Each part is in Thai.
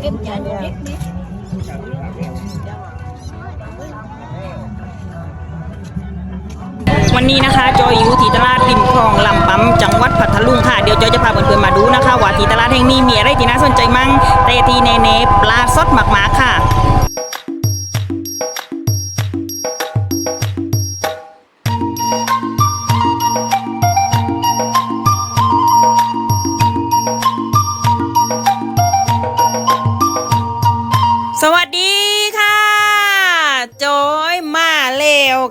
เก็บจนเล็กนิดวันนี้นะคะ จอยอยู่ที่ตลาดริมคลองลำปั๊มจังหวัดพัทลุงค่ะ เดี๋ยวจอยจะพาเพื่อนๆมาดูนะคะ ว่าที่ตลาดแห่งนี้มีอะไรที่น่าสนใจมั่งแต่ที่แน่ๆปลาสดหมักๆค่ะ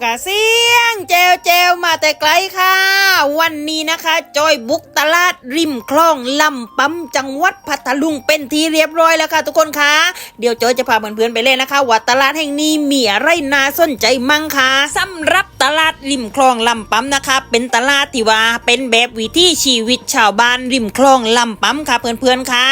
กะเสียงเจวเจวมาแต่ไกลค่ะ วันนี้นะคะ จอยบุกตลาดริมคลองลำปั๊มจังหวัดพัทลุงเป็นทีเรียบร้อยแล้วค่ะ ทุกคนคะเดี๋ยวจอยจะพาเพื่อนๆไปเล่นนะคะว่าตลาดแห่งนี้มีอะไรน่าสนใจมั่งคะสำหรับตลาดริมคลองลำปั๊มนะคะ เป็นตลาดที่ว่าเป็นแบบวิถีชีวิตชาวบ้านริมคลองลำปั๊มค่ะเพื่อนๆคะ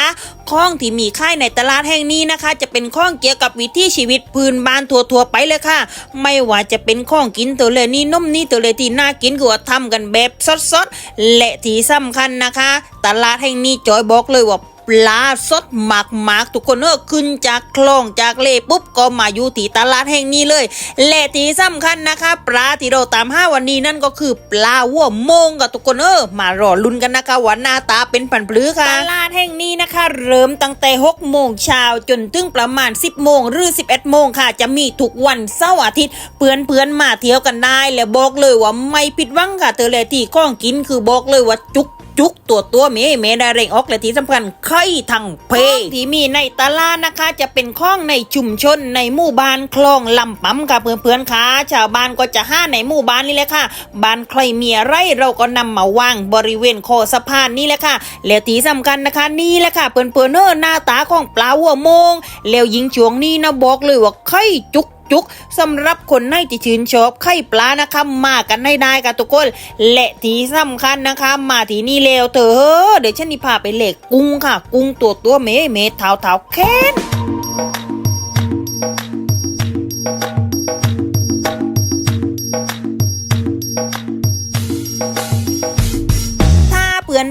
ข้องที่มีค่ายในตลาดแห่งนี้นะคะ จะเป็นข้องเกี่ยวกับวิถีชีวิตพื้นบ้านทั่วๆไปเลยค่ะ ไม่ว่าจะเป็นข้องกินตัวเลยนี่นมนี่ตัวเลยที่น่ากินก็ว่าทำกันแบบสดๆและที่สำคัญนะคะ ตลาดแห่งนี้จอยบอกเลยว่า ปลาสดหมักหมากทุกคนเออขึ้นจากคลองจากเลปุ๊บก็มาอยู่ที่ตลาดแห่งนี้เลยและที่สำคัญนะคะ ปลาที่เราตามห้าวันนี้นั่นก็คือปลาวัวโมงกับทุกคนเออมารอลุ้นกันนะคะว่าหน้าตาเป็นผันปลือค่ะตลาดแห่งนี้นะคะ เริ่มตั้งแต่6โมงเช้าจนถึงประมาณ 10โมงหรือ 11โมงค่ะ จะมีทุกวันเสาร์อาทิตย์เพื่อนเพื่อนๆมาเที่ยวกันได้ และบอกเลยว่าไม่ผิดหวังค่ะเธอเลยที่ข้องกินคือบอกเลยว่าจุก จุกตัวตัวเมเมด้เร่งออกและที่สำคัญไข่ทังเพที่มีในตลาดนะคะ จะเป็นข้องในชุมชนในหมู่บ้านคลองลำปั๊มค่ะเพื่อนๆค่ะชาวบ้านก็จะห้าในหมู่บ้านนี่แหละค่ะบ้านใครเมีอะไรเราก็นำมาวางบริเวณคอสะพานนี่แหละค่ะแล้วที่สำคัญนะคะนี่แหละค่ะเพื่อนๆเนอหน้าตาของปลาหัวโมงแล้วยิงช่วงนี้นะบอกเลยว่าไข่จุกจุกสำหรับคนในที่ชื่นชอบไข่ปลานะคะมากันให้ได้ค่ะทุกคนและที่สำคัญนะคะ มาที่นี่แล้วเถอะเดี๋ยวฉันนี่พาไปเหล็กกุ้งค่ะ กุ้งตัวตัวเมเมเท้าเท้าแค้น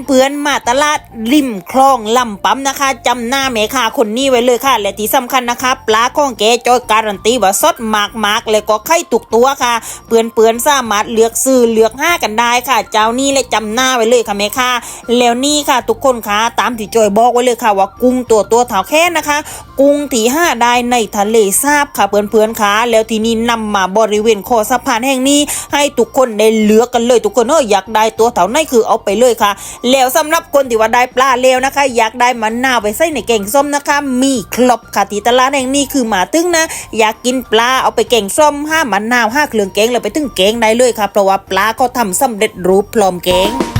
เปลือนมาตลาดริมคลองลำปั๊มนะคะจำหน้าแม่ค้าคนนี้ไว้เลยค่ะ และที่สำคัญนะคะ ปลาข้องแกจอยการันตีว่าสดมากมากๆเลยก็ไข่ตุกตัวค่ะเปือนเปือนสามารถเลือกซื้อเลือกห้ากันได้ค่ะ เจ้านี้และจำหน้าไว้เลยค่ะแม่ค้าแล้วนี่ค่ะ ทุกคนคะตามที่จอยบอกไว้เลยค่ะ ว่ากุ้งตัวตัวเท่าแค่นะคะ กุ้งที่ห้าได้ในทะเลสาบค่ะเพื่อนๆค่ะแล้วทีนี้นำมาบริเวณคอสะพานแห่งนี้ ให้ทุกคนได้เลือกกันเลย ทุกคนเอออยากได้ตัวเท่าไหนคือเอาไปเลยค่ะแล้วสำหรับคนที่ว่าได้ปลาแล้วนะคะ อยากได้มะนาวไปใส่ในแกงส้มนะคะ มีครบค่ะที่ตลาดแห่งนี้คือหมาตึงนะ อยากกินปลาเอาไปแกงส้มห้ามะนาวห้าเครื่องแกงเลยไปตึงแกงได้เลยค่ะเพราะว่าปลาก็ทำสำเร็จรูปพร้อมแกง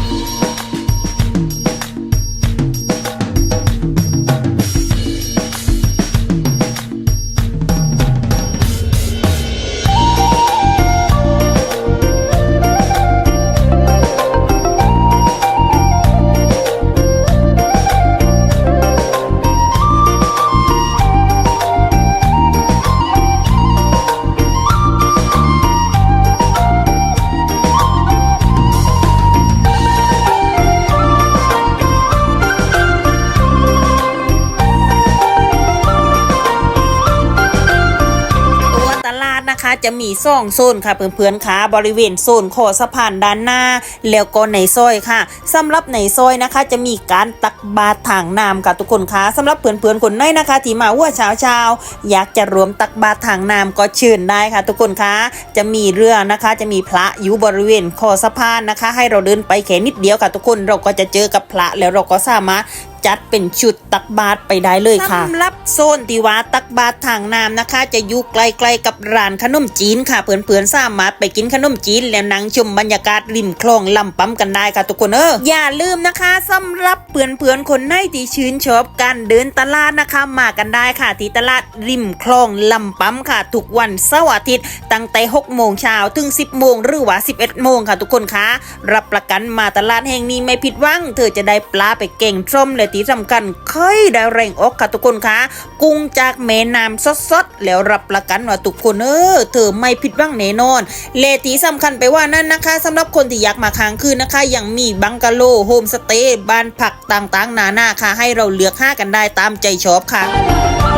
จะมีซ่องโซนค่ะเพื่อนๆค่ะบริเวณโซนคอสะพานด้านหน้า แล้วก็ในซอยค่ะสำหรับในซอยนะคะ จะมีการตักบาตรทางน้ำค่ะทุกคนค่ะสำหรับเพื่อนๆคนไหนนะคะที่มาว่าเช้าเช้าอยากจะรวมตักบาตรทางน้ำก็เชิญได้ค่ะ ทุกคนค่ะจะมีเรือนะคะ จะมีพระอยู่บริเวณคอสะพานนะคะ ให้เราเดินไปแค่นิดเดียวค่ะทุกคนเราก็จะเจอกับพระแล้วเราก็สามารถ จัดเป็นชุดตักบาตรไปได้เลยค่ะสำหรับโซนที่ว่าตักบาตรทางน้ำนะคะ จะอยู่ใกล้ๆกับร้านขนมจีนค่ะเพื่อนๆสามารถไปกินขนมจีนแล้วนั่งชมบรรยากาศริมคลองลำปั๊มกันได้ค่ะทุกคนเอออย่าลืมนะคะสำหรับเพื่อนๆคนไหนที่ชื่นชอบการเดินตลาดนะคะมากันได้ค่ะที่ตลาดริมคลองลำปั๊มค่ะ ทุกวันเสาร์อาทิตย์ตั้งแต่6โมงเช้าถึง 10โมงหรือว่า 11โมงค่ะทุกคนคะรับประกันมาตลาดแห่งนี้ไม่ผิดหวังเธอจะได้ปลาไปเก่งส้มเลยที่สำคัญเคยได้แรงอกค่ะทุกคนคะกุ้งจากแม่น้ำสดๆแล้วรับประกันว่าทุกคนเออเธอไม่ผิดหวังแน่นอนเลที่สำคัญไปว่านั่นนะคะสำหรับคนที่อยากมาค้างคืนนะคะยังมีบังกะโลโฮมสเตย์บ้านผักต่างๆ นานาค่ะ ให้เราเลือกห้ากันได้ตามใจชอบค่ะ